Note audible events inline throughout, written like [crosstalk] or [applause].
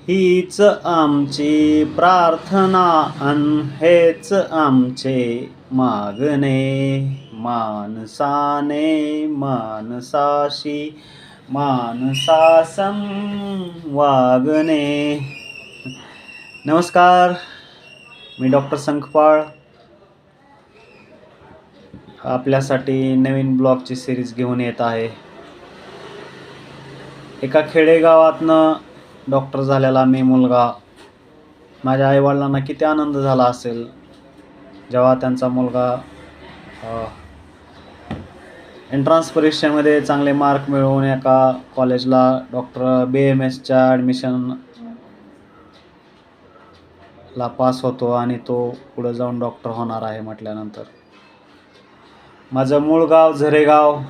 हीच आमची प्रार्थना अन हेच आमचे मागणे. माणसाने माणसाशी माणसासम वागणे. नमस्कार मी डॉक्टर संखपाळ. आपल्यासाठी नवीन ब्लॉगची सिरीज घेऊन येत आहे. एका खेडेगावातनं डॉक्टर झालेला मी मुलगा. माझ्या आईवडिलांना किती आनंद झाला असेल. जेव्हा त्यांचा मुलगा एंट्रान्स परीक्षेमध्ये चांगले मार्क मिळवून एका कॉलेजला डॉक्टर बी एम एसच्या ॲडमिशन ला पास होतो आणि तो पुढे जाऊन डॉक्टर होणार आहे म्हटल्यानंतर. माझं मूळ गाव झरेगाव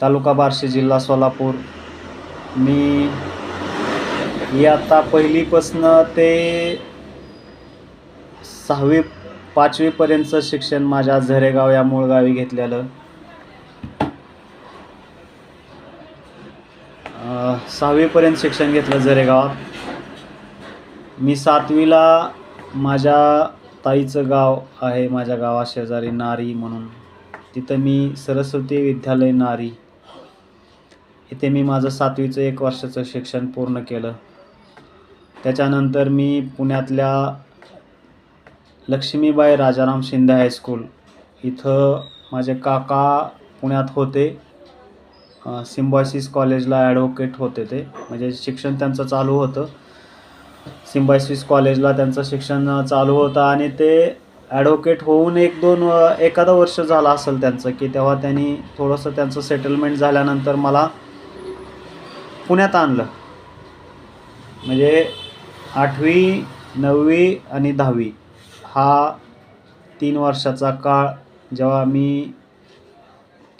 तालुका बार्शी जिल्हा सोलापूर. मी आता पहिलीपासनं ते सहावी पाचवीपर्यंतचं शिक्षण माझ्या झरेगाव या मूळ गावी घेतलेलं सहावीपर्यंत शिक्षण घेतलं झरेगावात. मी सातवीला माझ्या ताईचं गाव आहे माझ्या गावाशेजारी नारी म्हणून. तिथं मी सरस्वती विद्यालय नारी. इथे मी माझं सातवीचं एक वर्षाचं शिक्षण पूर्ण केलं. त्याच्यानंतर मी पुण्यातल्या लक्ष्मीबाई राजाराम शिंदे हायस्कूल इथं माझे काका पुण्यात होते. सिम्बॉयसिस कॉलेजला ॲडव्होकेट होते ते. म्हणजे शिक्षण त्यांचं चालू होतं. सिम्बॉयसिस कॉलेजला त्यांचं शिक्षण चालू होतं आणि ते ॲडव्होकेट होऊन एक दोन एखादं वर्ष झालं असेल त्यांचं की तेव्हा त्यांनी थोडंसं त्यांचं सेटलमेंट झाल्यानंतर मला पुण्यात आणलं. म्हणजे आठवी नववी आणि दहावी. हा तीन वर्षाचा काळ जेव्हा मी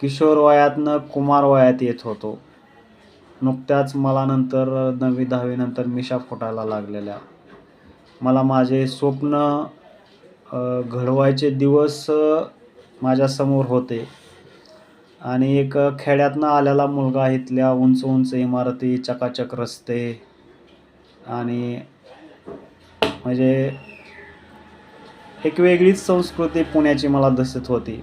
किशोर वयातनं कुमार वयात येत होतो. नुकत्याच मला नंतर नववी दहावीनंतर मिशा फुटायला लागलेल्या. मला माझे स्वप्न घडवायचे दिवस माझ्यासमोर होते. आणि एक खेड्यातनं आलेला मुलगा इथल्या उंच उंच इमारती चकाचक रस्ते आणि म्हणजे एक वेगळीच संस्कृती पुण्याची मला दिसत होती.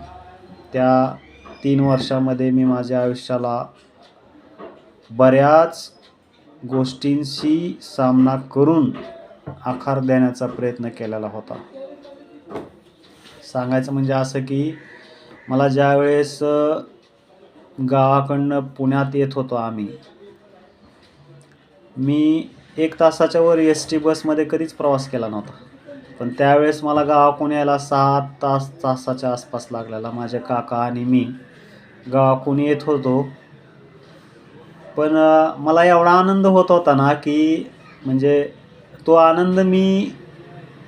त्या तीन वर्षामध्ये मी माझ्या आयुष्याला बऱ्याच गोष्टींशी सामना करून आकार देण्याचा प्रयत्न केलेला होता. सांगायचं म्हणजे असं की मला ज्यावेळेस गावाकडनं पुण्यात येत होतो आम्ही. मी एक तासाच्या वर एस टी बसमध्ये कधीच प्रवास केला नव्हता. पण त्यावेळेस मला गावाकडून यायला सात तास तासाच्या आसपास लागलेला माझे काका आणि मी गावाकडून येत होतो. पण मला एवढा आनंद होत होता ना की म्हणजे तो आनंद मी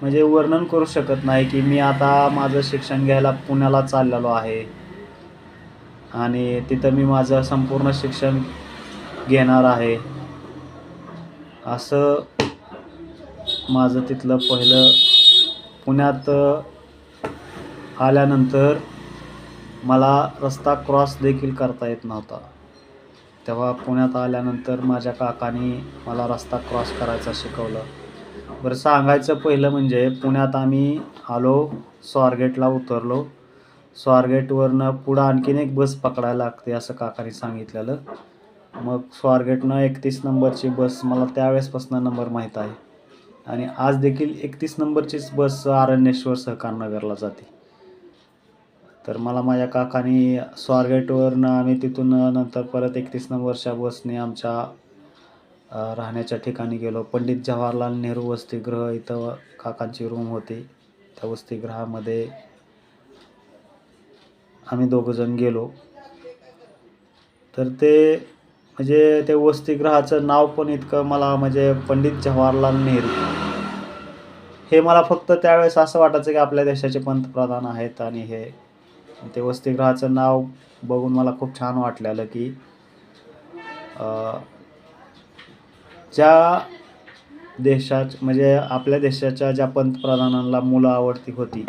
म्हणजे वर्णन करू शकत नाही की मी आता माझं शिक्षण घ्यायला पुण्याला चाललेलो आहे. आणि तिथं मी माझं संपूर्ण शिक्षण घेणार आहे. असं माझं तिथलं पहिलं पुण्यात आल्यानंतर मला रस्ता क्रॉस देखील करता येत नव्हता. तेव्हा पुण्यात आल्यानंतर माझ्या काकाने मला रस्ता क्रॉस करायचा शिकवलं. बरं सांगायचं पहिलं म्हणजे पुण्यात आम्ही आलो स्वारगेटला उतरलो. स्वारगेटवरनं पुढं आणखीन एक बस पकडायला लागते असं काकाने सांगितलेलं. मग स्वारगेटनं एकतीस नंबरची बस मला त्यावेळेसपासून नंबर माहीत आहे. आणि आज देखील एकतीस नंबरचीच बस आरण्येश्वर सहकारनगरला जाते. तर मला माझ्या काकाने स्वारगेटवरनं आम्ही तिथून नंतर परत एकतीस नंबरच्या बसने आमच्या राहण्याच्या ठिकाणी गेलो. पंडित जवाहरलाल नेहरू वसतिगृह इथं काकांची रूम होती. त्या वसतिगृहामध्ये आम्ही दोघंजण गेलो. तर ते म्हणजे ते वसतिगृहाचं नाव पण इतकं मला म्हणजे पंडित जवाहरलाल नेहरू. हे मला फक्त त्यावेळेस असं वाटायचं की आपल्या देशाचे पंतप्रधान आहेत आणि हे. ते वसतिगृहाचं नाव बघून मला खूप छान वाटलेलं की ज्या देशात म्हणजे आपल्या देशाच्या ज्या पंतप्रधानांना मुलं आवडती होती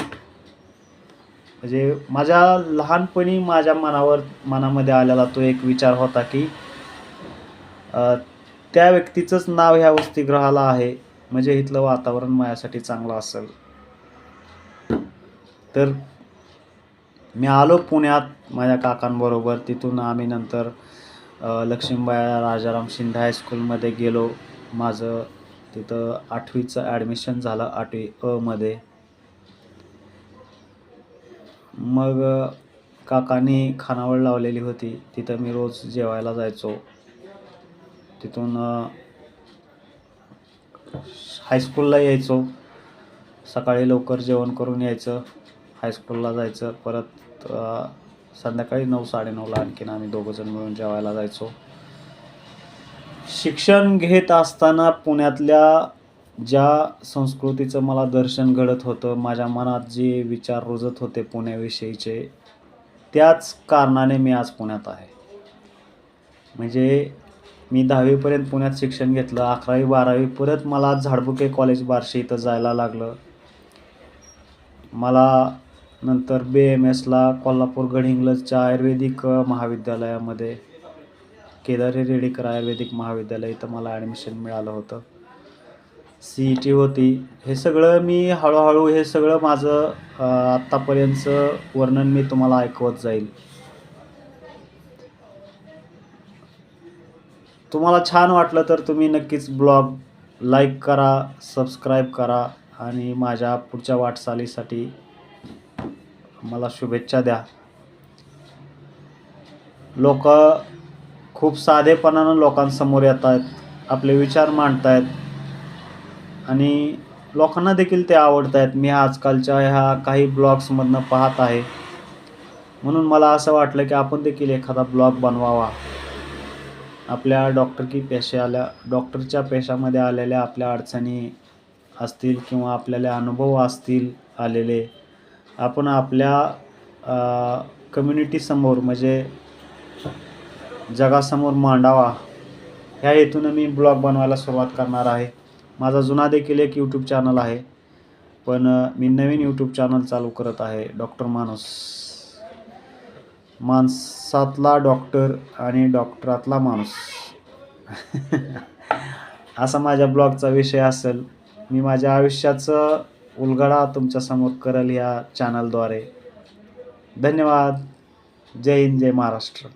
म्हणजे माझ्या लहानपणी माझ्या मनावर मनामध्ये आलेला तो एक विचार होता की त्या व्यक्तीचंच नाव ह्या वसतिगृहाला आहे. म्हणजे इथलं वातावरण माझ्यासाठी चांगलं असेल. तर मी आलो पुण्यात माझ्या काकांबरोबर. तिथून आम्ही नंतर लक्ष्मीबाई राजाराम शिंदे हायस्कूलमध्ये गेलो. माझं तिथं आठवीचं ॲडमिशन झालं आठवी अमध्ये मग काकांनी खानावळ लावलेली होती. तिथं मी रोज जेवायला जायचो. तिथून हायस्कूलला यायचो. सकाळी लवकर जेवण करून यायचं. हायस्कूलला जायचं. परत संध्याकाळी नऊ साडेनऊला आणखीन आम्ही दोघंजण मिळून जेवायला जायचो. शिक्षण घेत असताना पुण्यातल्या ज्या संस्कृतीचं मला दर्शन घडत होतं माझ्या मनात जे विचार रुजत होते पुण्याविषयीचे त्याच कारणाने मी आज पुण्यात आहे. म्हणजे मी दहावीपर्यंत पुण्यात शिक्षण घेतलं अकरावी बारावी परत मला झाडबुके कॉलेज बार्शी इथं जायला लागलं. मला नंतर बी एम एसला कोल्हापूर गडहिंग्लजच्या आयुर्वेदिक महाविद्यालयामध्ये केदारी रेडीकर आयुर्वेदिक महाविद्यालय इथं मला ॲडमिशन मिळालं होतं. सी ई टी होती. हे सगळं मी हळूहळू हे सगळं माझं आत्तापर्यंतचं वर्णन मी तुम्हाला ऐकवत जाईल. तुम्हाला छान वाटलं तर तुम्ही नक्कीच ब्लॉग लाईक करा सबस्क्राईब करा आणि माझ्या पुढच्या वाटचालीसाठी मला शुभेच्छा द्या. लोक खूप साधेपणानं लोकांसमोर येत आहेत आपले विचार मांडत आहेत आणि लोकांना देखील ते आवडत आहेत मी आजकालच्या ह्या काही ब्लॉग्समधनं पाहत आहे. म्हणून मला असं वाटलं की आपण देखील एखादा ब्लॉग बनवावा. आपल्या डॉक्टरकी पेशाला डॉक्टरच्या पेशामध्ये आलेल्या आपल्या अडचणी असतील किंवा आपल्याला अनुभव असतील आलेले आपण आपल्या कम्युनिटीसमोर म्हणजे जगासमोर मांडावा. ह्या हेतूनं मी ब्लॉग बनवायला सुरुवात करणार आहे. माझा जुना देखील एक यूट्यूब चॅनल आहे. पण मी नवीन यूट्यूब चॅनल चालू करत आहे. डॉक्टर माणूस. माणसातला डॉक्टर आणि डॉक्टरातला माणूस. [laughs] असा माझ्या ब्लॉगचा विषय असेल. मी माझ्या आयुष्याचं उलगडा तुमच्यासमोर करेल या चॅनलद्वारे धन्यवाद. जय हिंद जय महाराष्ट्र.